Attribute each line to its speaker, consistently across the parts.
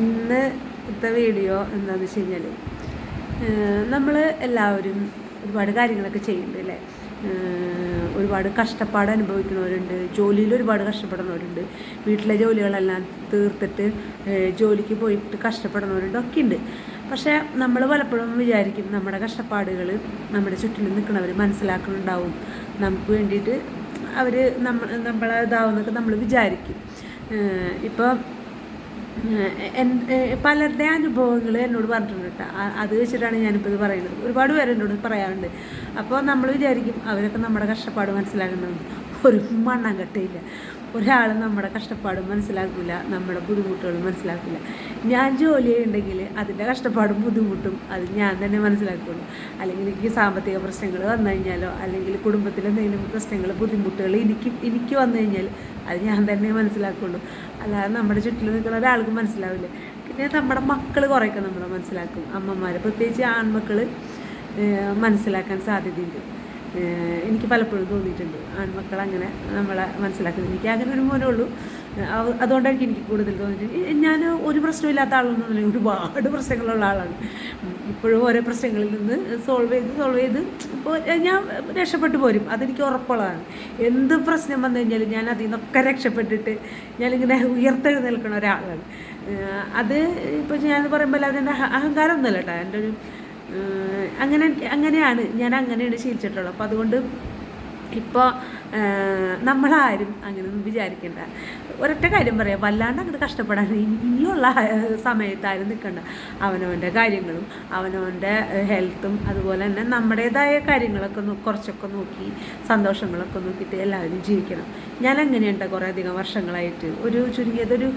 Speaker 1: ഇന്നത്തെ വീഡിയോ എന്താണെന്ന് വെച്ച് കഴിഞ്ഞാൽ നമ്മൾ എല്ലാവരും ഒരുപാട് കാര്യങ്ങളൊക്കെ ചെയ്യുന്നുണ്ട് അല്ലേ? ഒരുപാട് കഷ്ടപ്പാട് അനുഭവിക്കുന്നവരുണ്ട് ജോലിയിൽ ഒരുപാട് കഷ്ടപ്പെടുന്നവരുണ്ട് വീട്ടിലെ ജോലികളെല്ലാം തീർത്തിട്ട് ജോലിക്ക് പോയിട്ട് കഷ്ടപ്പെടുന്നവരുണ്ട് ഒക്കെ ഉണ്ട് പക്ഷേ നമ്മൾ പലപ്പോഴും വിചാരിക്കും നമ്മുടെ കഷ്ടപ്പാടുകൾ നമ്മുടെ ചുറ്റിലും നിൽക്കുന്നവർ മനസ്സിലാക്കുന്നുണ്ടാവും. നമുക്ക് വേണ്ടിയിട്ട് അവർ നമ്മൾ നമ്മളെ ഇതാവുന്നൊക്കെ നമ്മൾ വിചാരിക്കും. ഇപ്പോൾ പലരുടെ അനുഭവങ്ങൾ എന്നോട് പറഞ്ഞിട്ടുണ്ട് കേട്ടോ. അത് വെച്ചിട്ടാണ് ഞാനിപ്പോൾ ഇത് പറയുന്നത്. ഒരുപാട് പേര് എന്നോട് പറയാറുണ്ട്. അപ്പോൾ നമ്മൾ വിചാരിക്കും അവരൊക്കെ നമ്മുടെ കഷ്ടപ്പാട് മനസ്സിലാക്കുന്നത് ഒരു മണ്ണം കട്ടയില്ല. ഒരാൾ നമ്മുടെ കഷ്ടപ്പാടും മനസ്സിലാക്കില്ല നമ്മുടെ ബുദ്ധിമുട്ടുകളും മനസ്സിലാക്കില്ല ഞാൻ ജോലി ചെയ്യുന്നുണ്ടെങ്കിൽ അതിന്റെ കഷ്ടപ്പാടും ബുദ്ധിമുട്ടും അത് ഞാൻ തന്നെ മനസ്സിലാക്കുള്ളൂ. അല്ലെങ്കിൽ എനിക്ക് സാമ്പത്തിക പ്രശ്നങ്ങൾ വന്നു കഴിഞ്ഞാലോ അല്ലെങ്കിൽ കുടുംബത്തിൽ എന്തെങ്കിലും പ്രശ്നങ്ങൾ ബുദ്ധിമുട്ടുകൾ എനിക്ക് എനിക്ക് വന്നു കഴിഞ്ഞാൽ അത് ഞാൻ തന്നെ മനസ്സിലാക്കുള്ളൂ. അല്ലാതെ നമ്മുടെ ചുറ്റിൽ നിൽക്കുന്ന ഒരാൾക്ക് മനസ്സിലാവില്ല. പിന്നെ നമ്മുടെ മക്കൾ കുറേയൊക്കെ നമ്മളെ മനസ്സിലാക്കും. അമ്മമാർ പ്രത്യേകിച്ച് ആൺമക്കൾ മനസ്സിലാക്കാൻ സാധ്യതയുണ്ട്. എനിക്ക് പലപ്പോഴും തോന്നിയിട്ടുണ്ട്. ആൺമക്കൾ അങ്ങനെ നമ്മളെ മനസ്സിലാക്കുന്നത്. എനിക്ക് അങ്ങനെ ഒരു മോനേ ഉള്ളൂ. അതുകൊണ്ടായിരിക്കും എനിക്ക് കൂടുതൽ തോന്നിയിട്ടുണ്ട് ഞാൻ ഒരു പ്രശ്നമില്ലാത്ത ആളൊന്നുമില്ല ഒരുപാട് പ്രശ്നങ്ങളുള്ള ആളാണ്. ഇപ്പോഴും ഓരോ പ്രശ്നങ്ങളിൽ നിന്ന് സോൾവ് ചെയ്ത് സോൾവ് ചെയ്ത് ഇപ്പോൾ ഞാൻ രക്ഷപ്പെട്ടു പോരും. അതെനിക്ക് ഉറപ്പുള്ളതാണ്. എന്ത് പ്രശ്നം വന്നു കഴിഞ്ഞാലും ഞാൻ അതിൽ നിന്നൊക്കെ രക്ഷപ്പെട്ടിട്ട് ഞാനിങ്ങനെ ഉയർത്തെഴുന്നേൽക്കുന്ന ഒരാളാണ്. അത് ഇപ്പോൾ ഞാൻ പറയുമ്പോൾ അതിന്റെ അഹങ്കാരം ഒന്നുമല്ല കേട്ടോ. എന്റെ ഒരു അങ്ങനെ അങ്ങനെയാണ്. ഞാൻ അങ്ങനെയാണ് ശീലിച്ചിട്ടുള്ളത്. അപ്പോൾ അതുകൊണ്ട് ഇപ്പോൾ നമ്മളാരും അങ്ങനെയൊന്നും വിചാരിക്കേണ്ട. ഒരൊറ്റ കാര്യം പറയാം. വല്ലാണ്ട് അങ്ങോട്ട് കഷ്ടപ്പെടാൻ ഇനി- ഇനിയുള്ള ഏഹ്, സമയത്ത് ആരും നിൽക്കണ്ട അവനവന്റെ കാര്യങ്ങളും അവനവന്റെ ഹെൽത്തും അതുപോലെ തന്നെ നമ്മുടേതായ കാര്യങ്ങളൊക്കെ കുറച്ചൊക്കെ നോക്കി സന്തോഷങ്ങളൊക്കെ നോക്കിയിട്ട് എല്ലാവരും ജീവിക്കണം. ഞാൻ അങ്ങനെയുണ്ട് കുറേ അധികം വർഷങ്ങളായിട്ട്. ഒരു ചുരുങ്ങിയതൊരു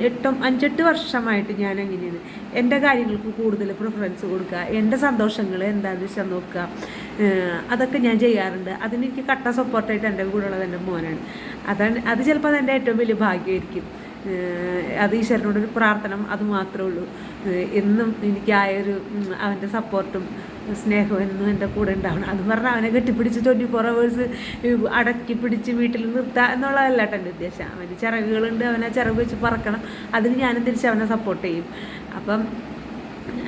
Speaker 1: എട്ടും അഞ്ചെട്ട് വർഷമായിട്ട് ഞാൻ അങ്ങനെയാണ് എന്റെ കാര്യങ്ങൾക്ക് കൂടുതൽ പ്രിഫറൻസ് കൊടുക്കുക. എന്റെ സന്തോഷങ്ങൾ എന്താണെന്ന് വെച്ചാൽ നോക്കുക. അതൊക്കെ ഞാൻ ചെയ്യാറുണ്ട്. അതിനെനിക്ക് കട്ട സപ്പോർട്ടായിട്ട് എന്റെ കൂടെ ഉള്ളത് എന്റെ മോനാണ്. അതാണ് അത് ചിലപ്പോൾ അതെന്റെ ഏറ്റവും വലിയ ഭാഗ്യമായിരിക്കും. അത് ഈശ്വരനോടൊരു പ്രാർത്ഥന അത് മാത്രമേ ഉള്ളൂ. എന്നും എനിക്ക് ഒരു അവന്റെ സപ്പോർട്ടും സ്നേഹവും എന്നും എന്റെ കൂടെ ഉണ്ടാവണം. അത് പറഞ്ഞാൽ അവനെ കെട്ടിപ്പിടിച്ച് ട്വന്റി ഫോർ അവേഴ്സ് അടക്കി പിടിച്ച് വീട്ടിൽ നിർത്തുക എന്നുള്ളതല്ല കേട്ടോ എന്റെ ഉദ്ദേശം. അവന് ചിറകുകളുണ്ട് അവനെ ചിറക് വെച്ച് പറക്കണം. അതിന് ഞാനും തിരിച്ച് അവനെ സപ്പോർട്ട് ചെയ്യും. അപ്പം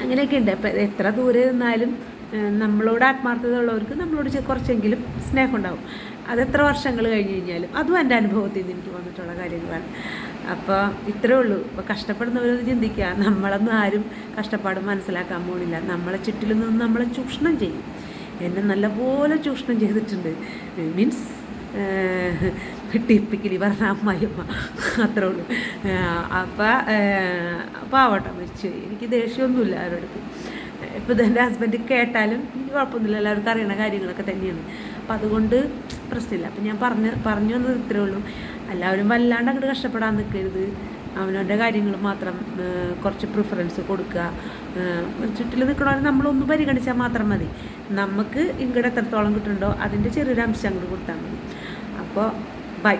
Speaker 1: അങ്ങനെയൊക്കെ ഉണ്ട്. അപ്പം എത്ര ദൂരെ നിന്നാലും നമ്മളോട് ആത്മാർത്ഥത ഉള്ളവർക്ക് നമ്മളോട് കുറച്ചെങ്കിലും സ്നേഹം ഉണ്ടാവും അത് എത്ര വർഷങ്ങൾ കഴിഞ്ഞ് കഴിഞ്ഞാലും അതും എന്റെ അനുഭവത്തിൽ നിന്ന് എനിക്ക് വന്നിട്ടുള്ള കാര്യങ്ങളാണ്. അപ്പോൾ ഇത്രേ ഉള്ളൂ. ഇപ്പോൾ കഷ്ടപ്പെടുന്നവരൊന്ന് ചിന്തിക്കുക. നമ്മളൊന്നും ആരും കഷ്ടപ്പാട് മനസ്സിലാക്കാൻ പോണില്ല. നമ്മളെ ചുറ്റിലും നിന്ന് നമ്മളെ ചൂഷണം ചെയ്യും. എന്നെ നല്ലപോലെ ചൂഷണം ചെയ്തിട്ടുണ്ട്. മീൻസ് ടിപ്പിക്കലി പറഞ്ഞ അമ്മായിയമ്മ. അത്രേ ഉള്ളൂ. അപ്പം പാവട്ടെ മരിച്ചു പോയി. എനിക്ക് ദേഷ്യമൊന്നുമില്ല അവരോടത്ത് ഇപ്പോൾ ഇതെന്റെ ഹസ്ബൻഡ് കേട്ടാലും എനിക്ക് കുഴപ്പമൊന്നുമില്ല. എല്ലാവർക്കും അറിയണ കാര്യങ്ങളൊക്കെ തന്നെയാണ്. അപ്പം അതുകൊണ്ട് പ്രശ്നമില്ല. അപ്പം ഞാൻ പറഞ്ഞ് പറഞ്ഞു വന്നത് ഇത്രേ ഉള്ളൂ. എല്ലാവരും വല്ലാണ്ട് അങ്ങോട്ട് കഷ്ടപ്പെടാൻ നിൽക്കരുത് അവനവന്റെ കാര്യങ്ങൾ മാത്രം കുറച്ച് പ്രിഫറൻസ് കൊടുക്കുക. ചുറ്റിൽ നിൽക്കണവരെ നമ്മളൊന്ന് പരിഗണിച്ചാൽ മാത്രം മതി. നമുക്ക് ഇങ്ങോട്ട് എത്രത്തോളം കിട്ടുന്നുണ്ടോ അതിന്റെ ചെറിയൊരു അംശം അങ്ങോട്ട് കൊടുത്താൽ മതി. അപ്പോൾ ബൈ